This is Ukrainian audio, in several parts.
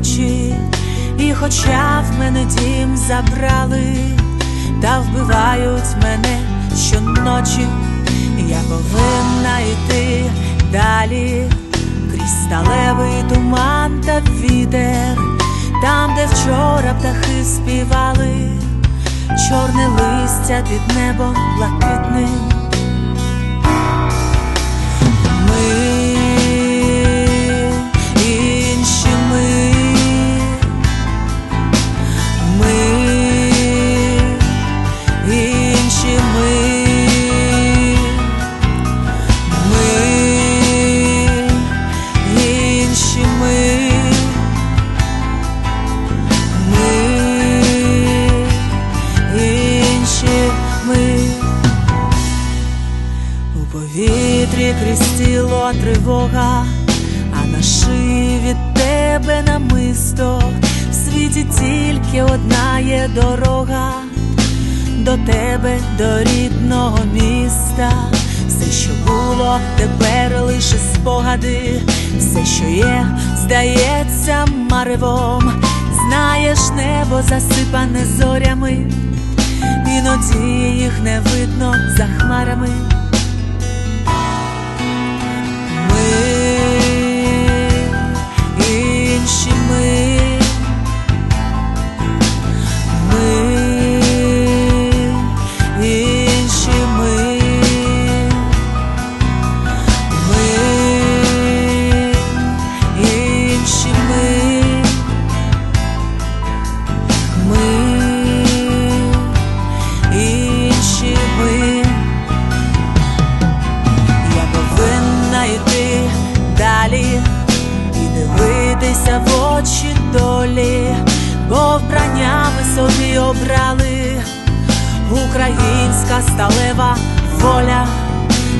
очі, і хоча в мене дім забрали, та вбивають мене щоночі, я повинна йти далі, крізь туман та вітер, там, де вчора птахи співали, чорне листя під небом блакитним. Повітрі крізь тривога, а на шиї від тебе намисто в світі тільки одна є дорога до тебе, до рідного міста. Все, що було, тепер лише спогади, все, що є, здається маревом. Знаєш, небо засипане зорями, іноді їх не видно за хмарами. Ми дивитися в очі долі, бо вбрання ми собі обрали, українська сталева воля.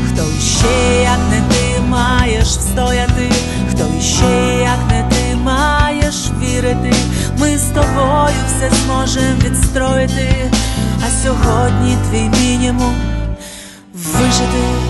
Хто іще, як не ти, маєш встояти, хто іще, як не ти, маєш вірити, ми з тобою все зможем відстроїти, а сьогодні твій мінімум вижити.